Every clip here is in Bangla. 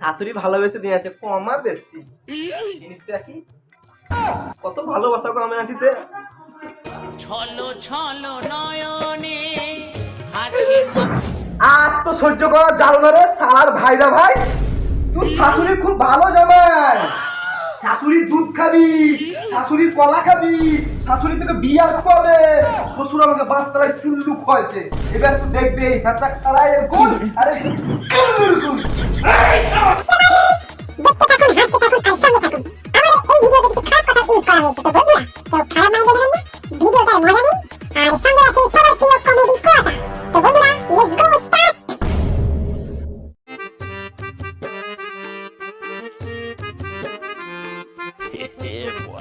শাশুড়ি ভালোবেসে দিয়েছে কমা বেশি জিনিসটা কি? কত ভালোবাসা আমার আঁটিতে ছলো ছলো নয়নে হাসি আর তো সহ্য করা রে সালার ভাইরা ভাই। তুই শাশুড়ি খুব ভালো জামাই। শাশুড়ির দুধ খাবি শাশুড়ির কলা খাবি শাশুড়ি তোকে বিয়ার খোয়াবে। শ্বশুর আমাকে বাঁশতলায় চুল্লু খোয়াছে এবার তুই দেখবি এই হেতাক সারাইয়ের গুণ। আর সঙ্গে থাকুন আমাদের এই ভিডিওতে কিছু খারাপ কথা ইউজ করা হয়েছে তো বন্ধুরা কেউ খারাপ মাইন্ডে নেবেন না ভিডিওটায় মজা নিন আর সঙ্গে আছে সবার প্রিয় কমেডি কুয়াশা তো বন্ধুরা লেটস গো স্টার্ট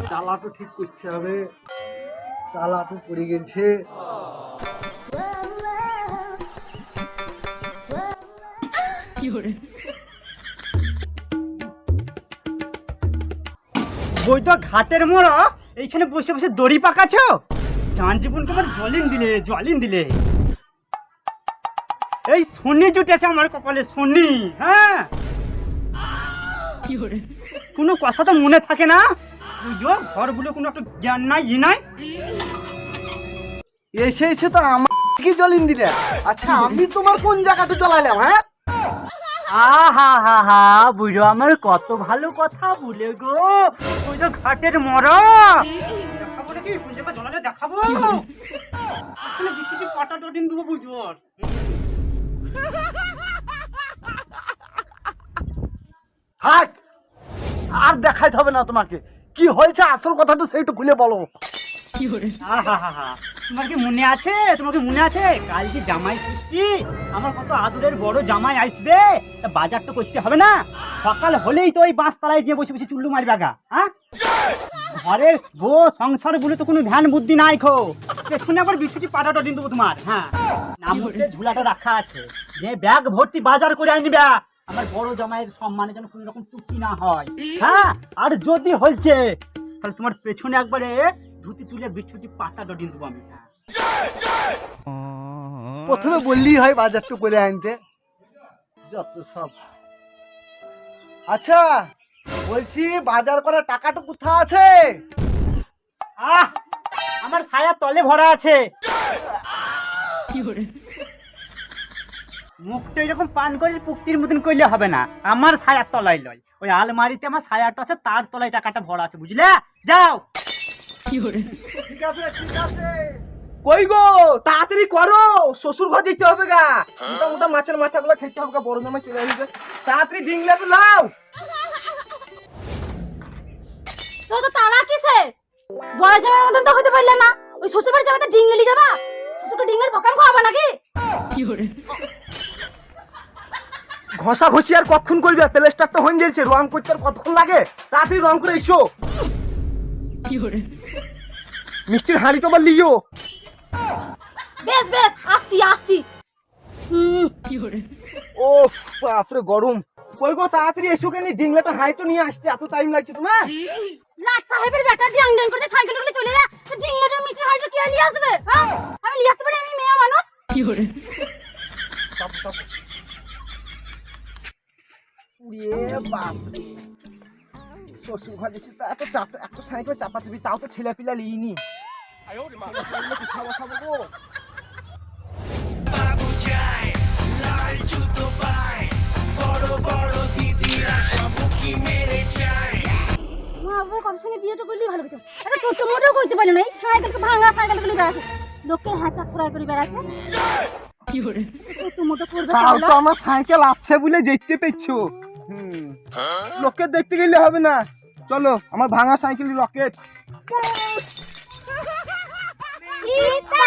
চালা তো ঠিক করতে হবে। চালা তো পড়ে গেছে। বই তো ঘাটের মোড়া, এইখানে বসে বসে দড়ি পাকাছ জান জীবনকে আমার জলিন দিলে জলিন দিলে। এই শনি জুটেছে আমার কপালে শনি হ্যাঁ? কোনো কথা তো মনে থাকে না? বুঝো ঘরগুলো কোনো একটা জ্ঞান নাই, ই নাই। এসে এসে তো আমার কি জলিন দিলে? আচ্ছা আমি তোমার কোন জায়গাতে জ্বলালাম হ্যাঁ? আহা, হা হা, বুড়ো আমার কত ভালো কথা বলে গো। ওই তো ঘাটের মরা। দেখাবো নাকি? আর। দেখাইতে হবে না তোমাকে। কি হয়েছে? আসল কথাটা সেইটা খুলে বলো। তোমার কি মনে আছে? মনে আছে? কাল জামাই ষষ্ঠী আমার কত আদরের বড় জামাই আসবে? তা বাজার তো করতে হবে না। সকাল হলেই তো ওই গিয়ে বসে বসে চুল্লু মারবে আগা হ্যাঁ? ঘরের গো সংসার বলে তো কোনো ধ্যান বুদ্ধি নাই খো। পেছনে আবার বিছুটি পাটাটা দিন দেবো তোমার হ্যাঁ? নাম মধ্যে ঝুলাটা রাখা আছে। যে ব্যাগ ভর্তি বাজার করে আনবে আমার বড় জামাইয়ের সম্মানে যেন কোনো রকম ত্রুটি না হয় হ্যাঁ? আর যদি হয়েছে তাহলে তোমার পেছনে একবারে ধুতি তুলে বিছুটি পাতা ডডিন দেবো আমি। হ্যাঁ প্রথমে বললেই হয় বাজারটা বলে আনতে। যত সব। আচ্ছা বলছি বাজার করার টাকাটা কোথা আছে? আহ আমার ছায়া তলে ভরা আছে। মুখটা এরকম পান করে পুক্তির মতন করলে হবে না। আমার ছায়ার তলায় লয়। ওই আলমারিতে আমার ছায়াটা আছে তার তলায় টাকাটা ভরা আছে বুঝলে? যাও। ঠিক আছে ঠিক আছে। কই গো? তাড়াতাড়ি করো। শ্বশুর ঘর যেতে হবে গা। মোটা মোটা মাছের মাথাগুলো খেতে হবে গা বড় জামাই চলে আসবে। তাড়াতাড়ি ডিংলে তো লাও। তো তো তারা কিসে? বড় জামার মতন তো হইতে পারলে না। ওই শ্বশুর বাড়ি যাবে তো ডিঙ্গলি যাবা? শ্বশুরকে ডিঙ্গের বকাম খাওয়াবা নাকি? ঘষা ঘষি আর কতক্ষণ করবে? প্লেস্টার তো হয়ে যাচ্ছে রং করতে আর কতক্ষণ লাগে? তাড়াতাড়ি রং করে এসো। মিষ্টির হাঁড়ি তো লিও। বেশ বেশ আসছি আসছি। ও বাপরে গরম। কই গো তাড়াতাড়ি এসো কেন ডিংলাটা হাই তো নিয়ে আসতে এত টাইম লাগছে তোমার। লাট সাহেবের বেটা সাইকেল করে চলে যা। তো ডিঙ্গের মিষ্টি হাইটা কে নিয়ে আসবে হ্যাঁ? আমি নিয়ে আসতে পারি আমি মেয়ে মানুষ। উড়িয়ে বাপরে। শ্বশুর ঘর তা এত চাপ এত সাইকেল তাও তো কথা শুনে বিয়েটা করলেই ভালো হতো। এটা ছোট মোটেও করতে পারল না। এই সাইকেলকে ভাঙা সাইকেল বেড়াচ্ছে। লোকের ছড়াই করে বেড়াচ্ছে। ছোট মোটো করবে তাও তো আমার সাইকেল আছে বলে যেতে পেয়েছ। দেখতে গেলে হবে না। চলো আমার ভাঙা সাইকেল রকেট। ইতা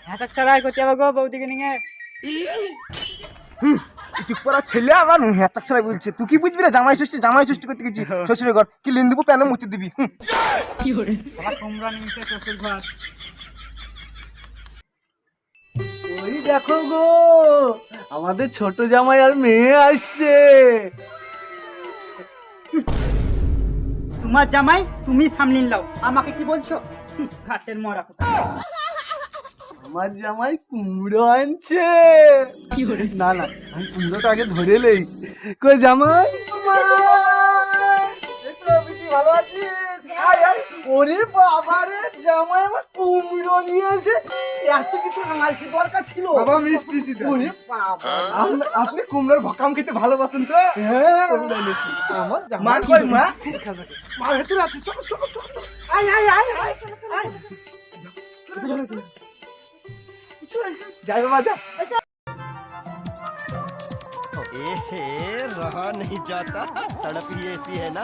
হ্যাঁ সারাই করতে হবে গো বৌদিকে নিয়ে তুই পড়া ছেলে আবার হেতাক বলছে তুই কি বুঝবি না জামাই ষষ্ঠী জামাই ষষ্ঠী করতে গেছি শ্বশুরের ঘর কি লিন দেবো প্যানে মুছে দিবি হুম। আবার তোমরা নিমিশে শ্বশুর ঘর দেখো গো আমাদের ছোট জামাই আর মেয়ে আসছে তোমার জামাই তুমি সামলিন লাও আমাকে কি বলছো ঘাটের মরা কথা আমার জামাই কুমড়ো আনছে না না আমি কুমড়োটা আগে ধরে নেই কই জামাই ভালো আয়। ওরে বাবারে জামাই আমার কুমড়ো নিয়েছে এত কিছু আমার কি দরকার ছিল বাবা মিষ্টি ওরে বাবা আপনি- আপনি কুমড়োর ভকাম খেতে ভালোবাসেন তো হ্যাঁ আমার জামাই কই মা মা ভেতরে আছে চলো চলো চলো চলো। আয় আয় আয় আয় আয় চলো, চলো, চলো। যাই বাবা যা एहे रहा नहीं जाता तड़प ही ऐसी है ना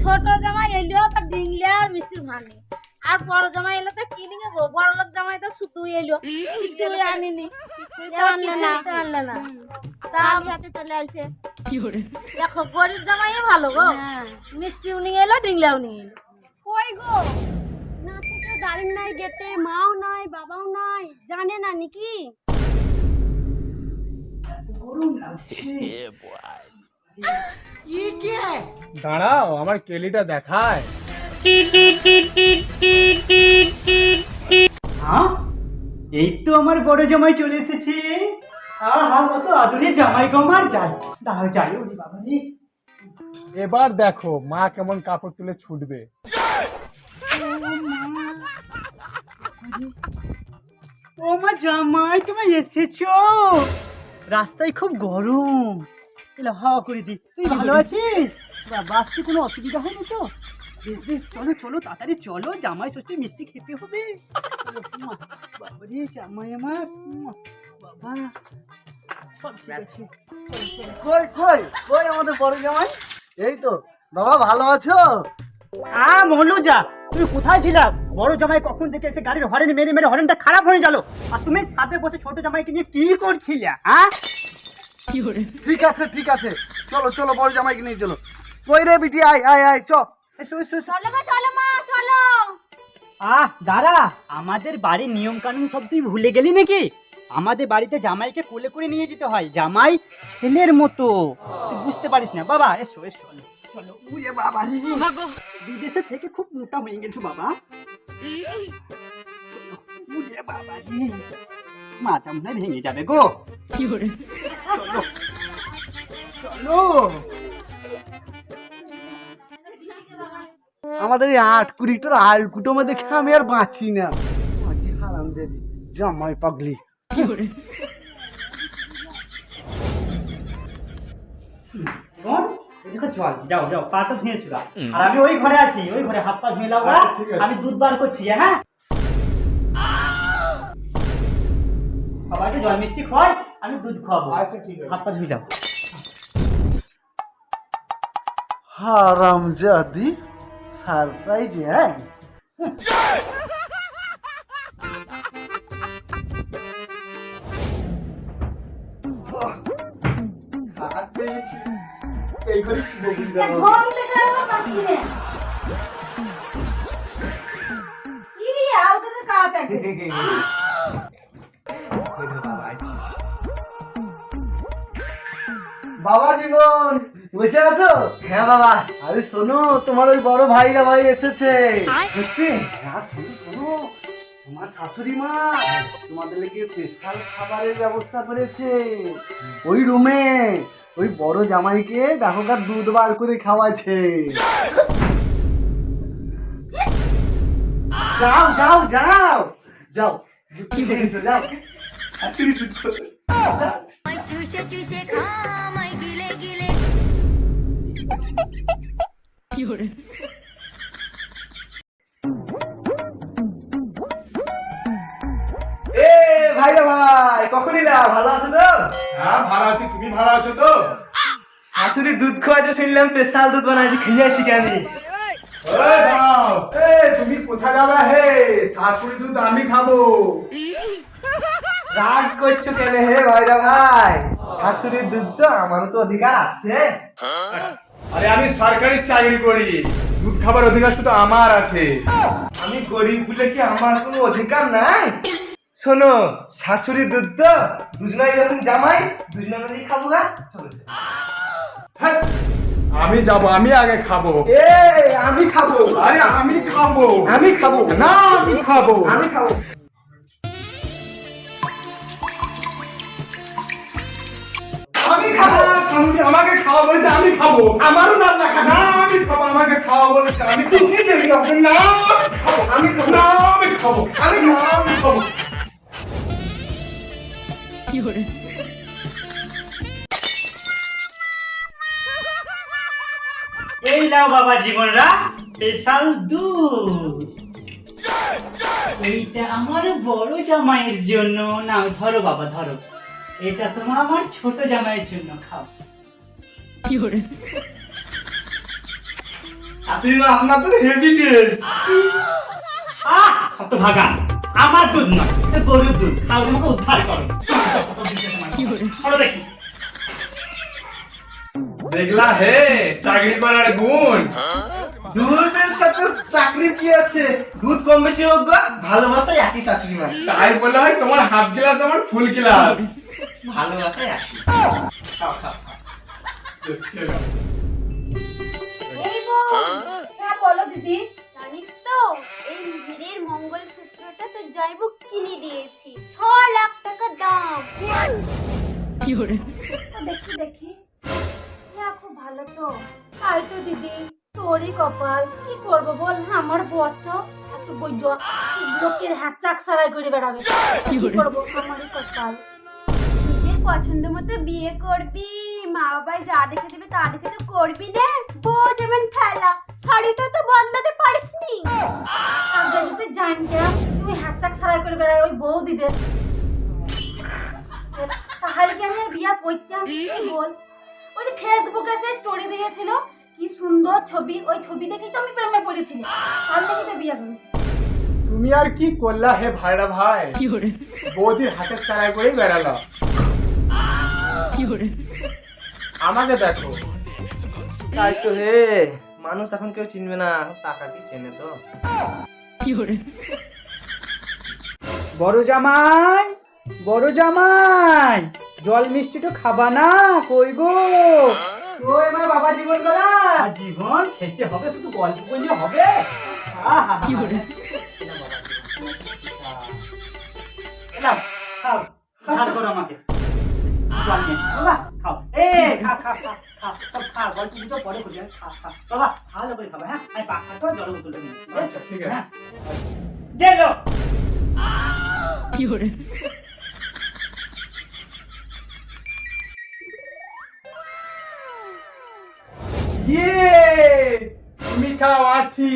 ছোট জামাই এলো তার ডিংলে আর মিষ্টির ভার আর বড় জামাই এলো তো কি নিয়ে গো? বড় লোক জামাই তো শুধু এলো। কিছু আনিনি। আনলে না। আনলে না। তা আমি চলে আসছে দেখো গরিব জামাই ভালো গো। মিষ্টিও নিয়ে এলো ডিংলাও নিয়ে এলো। কই গো? না নাই গেতে মাও নাই বাবাও নাই জানে না নাকি? দাঁড়াও আমার কেলিটা দেখায়। হ্যাঁ? এই তো আমার বড় জামাই চলে এসেছে। আহা কত আদুরে জামাই গো যাই। দাঁড়াও যাই ওরে বাবা রে। এবার দেখো মা কেমন কাপড় তুলে ছুটবে। ও মা জামাই তুমি এসেছ? রাস্তায় খুব গরম। তাহলে হাওয়া করে দি। তুই ভালো আছিস? বাবা আসতে কোনো অসুবিধা হয়নি তো? বেশ বেশ চলো চলো তাড়াতাড়ি চলো। জামাই ষষ্ঠী মিষ্টি খেতে হবে। উম্মা, বাবা রে জামাই আমার। বাবা। কই কই কই আমাদের বড় জামাই? এই তো বাবা ভালো আছো? আ তুমি কোথায় ছিলা? বড় জামাই কখন থেকে এসে গাড়ির হরেন মেরে মেরে হরেনটা খারাপ হয়ে গেল? আর তুমি ছাদে বসে ছোট জামাইকে নিয়ে কি করছিলে হ্যাঁ ঠিক আছে ঠিক আছে। চলো চলো বড় জামাইকে নিয়ে চলো। কই রে বিটি? আয় আয় আয় চ এসো এসো এসো। চলো। গো চলো মা চলো আহ দাঁড়া। আমাদের বাড়ির নিয়ম কানুন সব তুই ভুলে গেলি নাকি? আমাদের বাড়িতে জামাইকে কোলে করে নিয়ে যেতে হয়। জামাই ছেলের মতো। তুই বুঝতে পারিস না। বাবা এসো এসো। চলো উয়ে বাবা বিদেশে থেকে খুব মোটা হয়ে গেছো বাবা। উয়ে বাবা মাথা ভেঙে যাবে গো। চলো চলো। আমাদের এই আট কুড়িটার আলকুটো দেখে আমি আর বাঁচি না। হারাম জামাই পাগলি। বোন, এদিকে চল যাও যাও পাটা ধুয়ে শুলা আর আমি ওই ঘরে আছি ওই ঘরে হাত পা ধুয়ে লাও। আচ্ছা। আমি দুধ বার করছি হ্যাঁ? সবাইকে জল মিষ্টি খাওয়াই আমি দুধ খাওয়াবো আচ্ছা, ঠিক আছে। হাত পা ধুয়ে দাও। হারাম জাদি সারপ্রাইজ হ্যাঁ? বাবা জীবন বসে আছো? হ্যাঁ বাবা। আরে শোনো তোমার ওই বড় ভাইরা ভাই এসেছে। সত্যি? হ্যাঁ শোনো শোনো। তোমার শাশুড়ি মা তোমাদের লেগে স্পেশাল খাবারের ব্যবস্থা করেছে। ওই রুমে ওই বড় জামাইকে দেখো কার দুধ বার করে খাওয়াছে যাও যাও যাও যাও। কি করেছ যাও। শাশুড়ি ভাইরা ভাই কখন এলা? ভালো আছো তো? হ্যাঁ ভালো আছি। তুমি ভালো আছো তো? শাশুড়ি দুধ খাওয়াছে শুনলাম স্পেশাল দুধ বানাইছি খেয়ে আসি কেন? তুমি কোথায় যাবে? হে শাশুড়ি দুধ আমি খাব। রাগ করছ কেন হে ভাইরা ভাই? শাশুড়ির দুধ তো আমারও তো অধিকার আছে। আরে আমি সরকারি চাকরি করি। দুধ খাবার অধিকার শুধু আমার আছে। আমি গরিব বলে কি আমার কোনো অধিকার নাই? শোনো শাশুড়ি দুধ তো দুজনাই যখন জামাই দুজনে মিলেই খাব গা হ্যাঁ, আমি যাব আমি আগে খাব এ আমি খাব আরে আমি খাব আমি খাব না আমি খাব আমি খাব আমি খাব স্বামী আমাকে খাওয়া বলেছে আমি খাব আমারও না লাগা না আমি খাব আমাকে খাওয়া বলেছে আমি তো ঠিক আছে না আমি খাব না আমি খাব আমি না আমি খাব এই নাও বাবা জীবনরা স্পেশাল দুধ। এইটা আমার বড় জামাইয়ের জন্য। নাও ধরো বাবা ধরো। এটা তোমার আমার ছোট জামাইয়ের জন্য খাও। কি শাশুড়ি মা আপনার তো হেভি টেস্ট আহ কত ভাগা। আমার দুধ নয় গরুর দুধ। খাও তোমাকে উদ্ধার করো। ছড়ো দেখি। দেখলা হে চাকরি করার গুণ। দুধের সাথে চাকরি কি আছে? দুধ কম বেশি হোক গো, ভালোবাসাই একই শাশুড়ি মা। তাই বলে হয় তোমার হাফ গ্লাস আমার ফুল গ্লাস। ভালোবাসাই একই। হ্যাঁ বলো দিদি। জানিস তো এই হীরের তো কিনে দিয়েছি। ছ লাখ টাকা দাম। দেখি দেখি। হ্যাঁ খুব ভালো তো। তাই তো দিদি তোরই কপাল। কি করব বল আমার বর তো এত বৈধ। লোকের হাত চাক সারাই করে বেড়াবে। কি করব আমারই কপাল। নিজের পছন্দ মতো বিয়ে করবি। মা বাবাই যা দেখে দেবে তা দেখে তো করবি না। বউ যেমন ফেলা। শাড়ি তো তো বদলাতে পারিসনি। আগে যদি জানতাম তুই হাত চাক সারাই করে বেড়ায় ওই বউ দিদের তাহলে কি আমি আর বিয়া করতাম? বল? ওই যে ফেসবুকে সে স্টোরি দিয়েছিল কি সুন্দর ছবি। ওই ছবি দেখেই তো আমি প্রেমে পড়েছিলাম। তার দেখি তো বিয়া করেছি। তুমি আর কি করলা হে ভাইরা ভাই? বৌদির হাতের সারাই করে বেড়ালো। আমাকে দেখো। তাই তো হে মানুষ এখন কেউ চিনবে না টাকা কি চেনে তো। বড় জামাই বড় জামাই জল মিষ্টি তো খাবা না কই গো? তো আমার বাবা জীবন গলা জীবন খেতে হবে শুধু গল্প করলে হবে। কি করে? নাও খাও। ধার করো আমাকে। জল মিষ্টি বাবা খাও। এ খা খা খা খা সব খা গল্প দুটো পরে করি আমি খা খা বাবা ভালো করে খাবা হ্যাঁ আমি পাখা তো জল বোতলটা নিয়ে আসছি? আচ্ছা, ঠিক আছে। হ্যাঁ। দে দাও ইয়ে তুমি খাও আঠি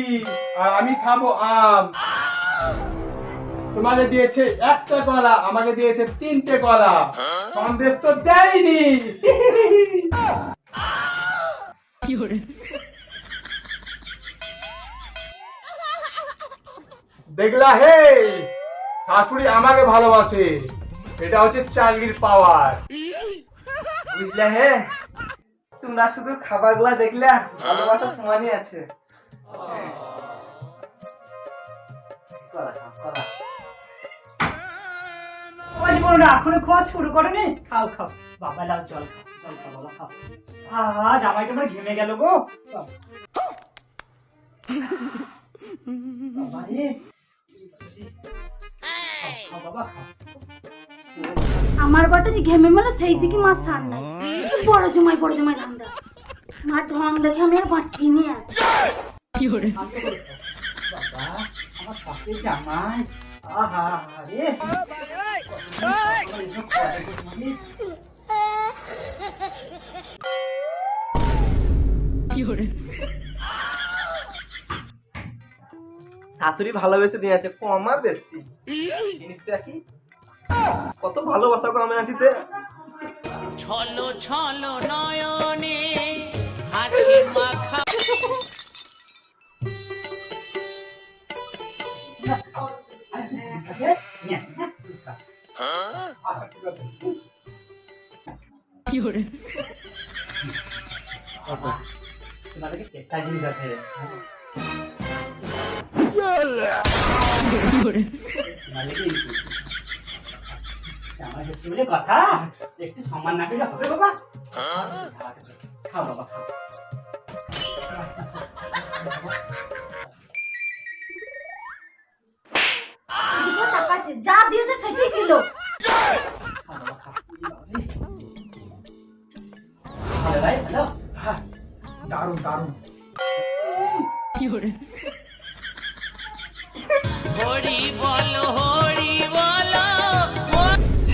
আর আমি খাব আম তোমাকে দিয়েছে একটা কলা আমাকে দিয়েছে তিনটে কলা সন্দেশ তো দেয়নি। দেখলা হে শাশুড়ি আমাকে ভালোবাসে। এটা হচ্ছে চাকরির পাওয়ার। বুঝলা হে? তোমরা শুধু খাবারগুলা দেখলা ভালোবাসা সমানই আছে। কলা খাও, কলা। জীবন না এখনও খাওয়া শুরু করনি? খাও খাও। বাবা লাও জল খাও জল খাও বাবা খাও। আহা জামাইটা আমার ঘেমে গেল গো। বাবা রে। খাও, খাও বাবা খাও। আমার বটা যে ঘেমে মেলে সেই দিকে মাছ সার নাই। বড় জমাই বড় জমাই ধান্দা। মার ঢং দেখে আমি আর বাঁচি নি আর। শান্ত করে? বাবা আমার সাথে জামাই। আহা রে। শাশুড়ি ভালোবেসে দিয়েছে কমা বেশি। জিনিসটা কি? কত ভালোবাসা আমার আঁটিতে ছলো ছলো নয়নে হাসি মাখা। নিয়ে তোমার লেগে এই করছি। আমার কথা একটু সম্মান না হবে বাবা খাও বাবা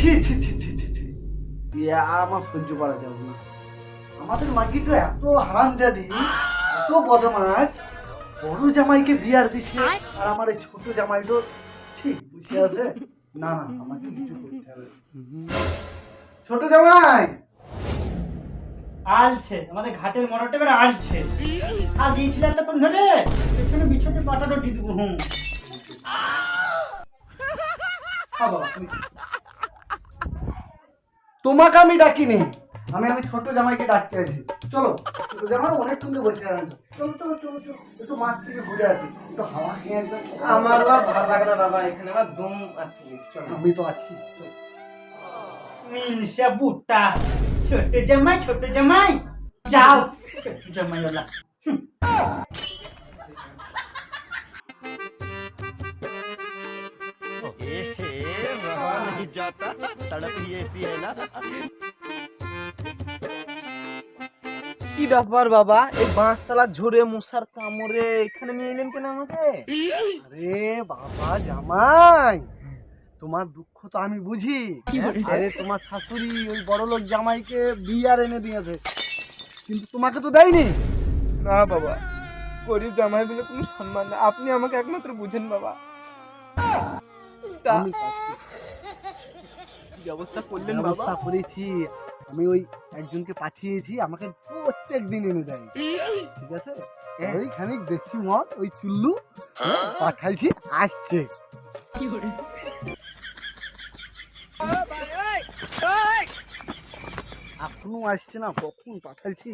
ছি ছি ছি ছি ছি ছি। আর আমার সহ্য করা যাবে না। আমাদের মার্কেটটা এত হারামজাদি এত বদমাস বড় জামাইকে বিয়ার দিছে আর আমার এই ছোট জামাইটো ছি বসে আছে। না না আমাকে কিছু করতে হবে ছোট জামাই! আলছে আমাদের ঘাটের মরটা এবার আলছে। আর দিয়েছিল এতক্ষণ ধরে পেছনে বিছতে পাটা রুটি দেবো হুম। খাও বাবা। তোমাকে আমি ডাকিনি। আমি আমি ছোট জামাইকে ডাকতে আছি। চলো ছোট জামাই অনেক সুন্দর বসে আছে। চলো চলো চলো চলো একটু মাঠ থেকে ঘুরে আসি। একটু হাওয়া খেয়ে আসি। আমার বা ভালো লাগে না বাবা এখানে আমার দম আছে চলো। আমি তো আছি। মিনসা বুট্টা ছোট জামাই ছোট জামাই। যাও। ছোট জামাই ওলা जाता तड़प ही ऐसी है ना কি ব্যাপার বাবা এই বাঁশতলা ঝরে মশার কামড়ে এখানে নিয়ে এলেন কেন আমাকে আরে বাবা জামাই তোমার দুঃখ তো আমি বুঝি আরে তোমার শাশুড়ি ওই বড় লোক জামাইকে বিয়ার এনে দিয়েছে কিন্তু তোমাকে তো দেয়নি না বাবা গরিব জামাই বলে কোনো সম্মান না আপনি আমাকে একমাত্র বুঝেন বাবা তা আমি পাচ্ছি। কি ব্যবস্থা করলেন ব্যবস্থা করেছি। আমি ওই একজনকে পাঠিয়েছি আমাকে প্রত্যেক দিন এনে দেয়। ঠিক আছে? ওই খানিক দেশি মদ ওই চুল্লু পাঠাইছি আসছে। এখনও আসছে না কখন পাঠাইছি?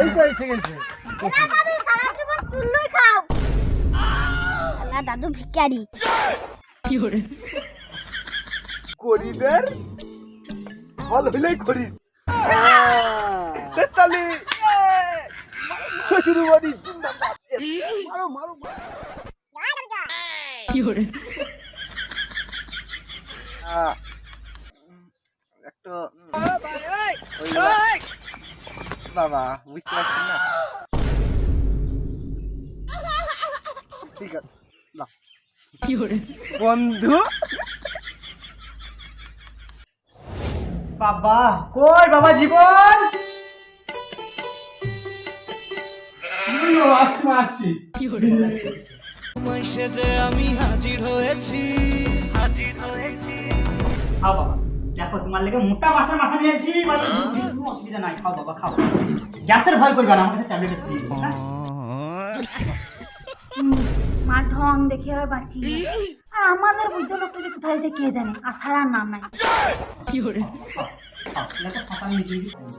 এই তো এসে গেছে। সারা জীবন চুল্লুই খাও শালা দাদু ভিখারি। গরিবের ফল হইলেই খরিদ তাহলে শ্বশুর বাড়ি জিন্দাবাদ মারো। মারো মারো। আহ, একটা বাবা বুঝতে বন্ধু। বাবা কই বাবা জীবন? আসছি মা, আসছি খাও বাবা দেখো তোমার লেগে মোটা মাছের মাথা নিয়েছি মানে কোনো অসুবিধা নাই খাও বাবা খাও। গ্যাসের ভয় করবে না আমার কাছে ট্যাবলেট এসে দিয়ে দিবো, হ্যাঁ? মা ঢং দেখে আর বাঁচি আর আমাদের বুদ্ধ লোকটা যে কোথায় যে কে জানে আর নাম নাই মিটিয়ে দিয়ে খাও।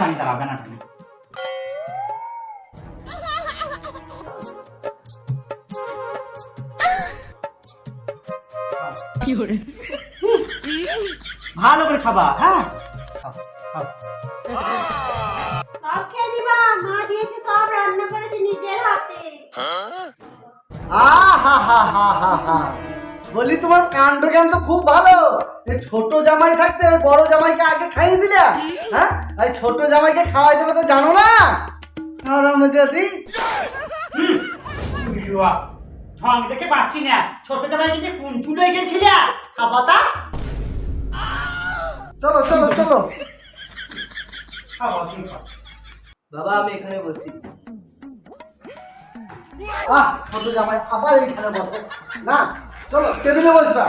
পানি দাঁড়াও দানা পানি ভালো করে খাবা হ্যাঁ। সব খেয়ে নিবা মা দিয়েছে সব রান্না করেছে নিজের হাতে বলি তোমার কাণ্ড জ্ঞান তো খুব ভালো। ছোট জামাই থাকতে বড় জামাইকে আগে খাইয়ে দিলে? হ্যাঁ? আর ছোট জামাইকে খাওয়াই দেবে তো জানো না? আরাম যদি ঢং দেখে পাচ্ছি না। ছোট জামাই কিন্তু কোন চুলে গেছিল? চলো চলো বাবা আমি এখানে বসি। আহ ছোট জামাই আবার এইখানে বসে। না চলো টেবিলে বসবা।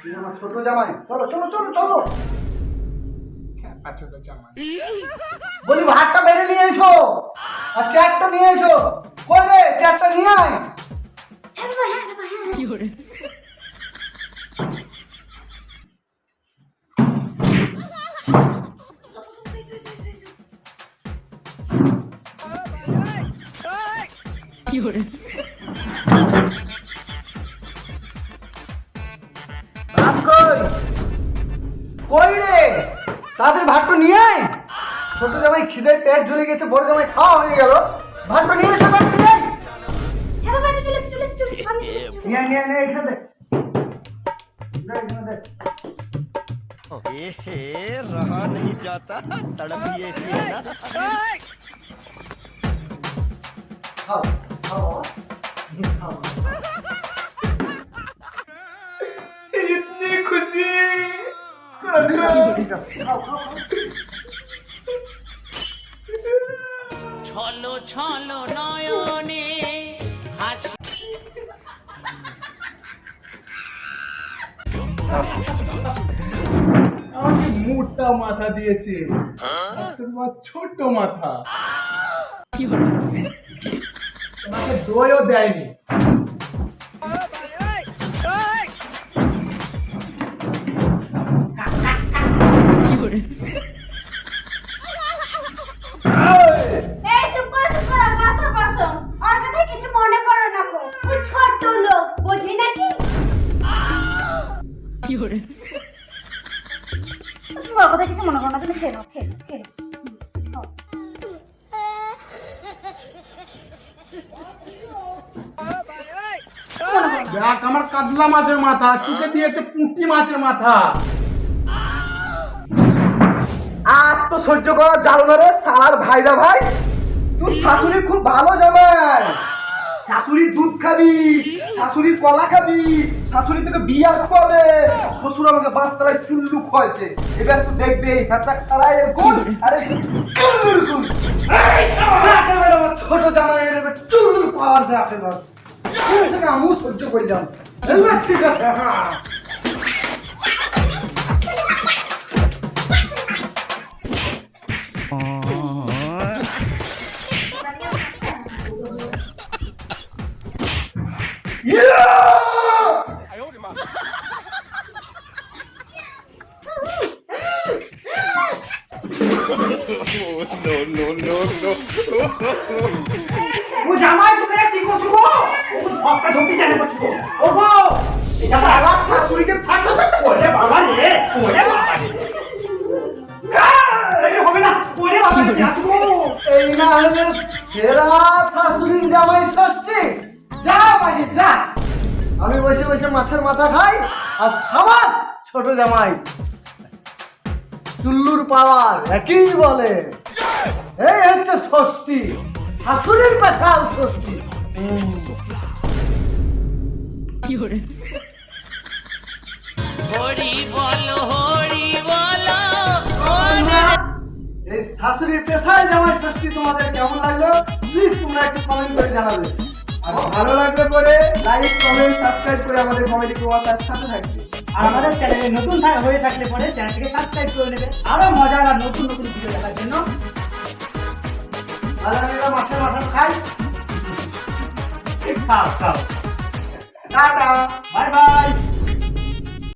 তুমি আমার ছোট জামাই। চলো চলো চলো চলো। আচ্ছা জামাই। বলি ভাতটা বেড়ে নিয়ে এসো। আর চেয়ারটা নিয়ে এসো। কই রে চেয়ারটা নিয়ে আয়। কি বাবা 有人。ছলো ছলো নয়নে হাসি। আমাকে মোটা মাথা দিয়েছে। আর তোমার ছোট মাথা। তোমাকে দইও দেয়নি। কথা কিছু মনে করো না তুমি। দেখ আমার কাতলা মাছের মাথা তোকে দিয়েছে পুঁটি মাছের মাথা। সহ্য করা জাল না রে সালার ভাইরা ভাই। তুই শাশুড়ি খুব ভালো জামাই। শাশুড়ির দুধ খাবি শাশুড়ির কলা খাবি, শাশুড়ি তোকে বিয়ার খাওয়াবে। শ্বশুর আমাকে বাঁশতলায় চুল্লু খাওয়াছে এবার তুই দেখবি এই সারাই গুণ আরে চুল্লুর গুণ ছোট জামাই চুল্লুর পাওয়ার দেখে আমিও সহ্য করলাম ঠিক আছে জামাই চুল্লুর পাওয়ার একই বলে। এই হচ্ছে ষষ্ঠী শাশুড়ির পেশাল ষষ্ঠী। হরি বলো হরি বলো এই শাশুড়ির পেশায় জামাই ষষ্ঠী তোমাদের কেমন লাগল? প্লিজ তোমরা একটু কমেন্ট করে জানাবে। আর ভালো লাগলে পরে লাইক কমেন্ট সাবস্ক্রাইব করে আমাদের কমেডি প্রবাসার সাথে থাকবে। আর আমাদের চ্যানেলে নতুন হয়ে থাকলে পরে চ্যানেলটিকে সাবস্ক্রাইব করে নেবে। আরও মজার আর নতুন নতুন ভিডিও দেখার জন্য। মাছের মাথা খাই। খাও খাও। Tata, bye bye.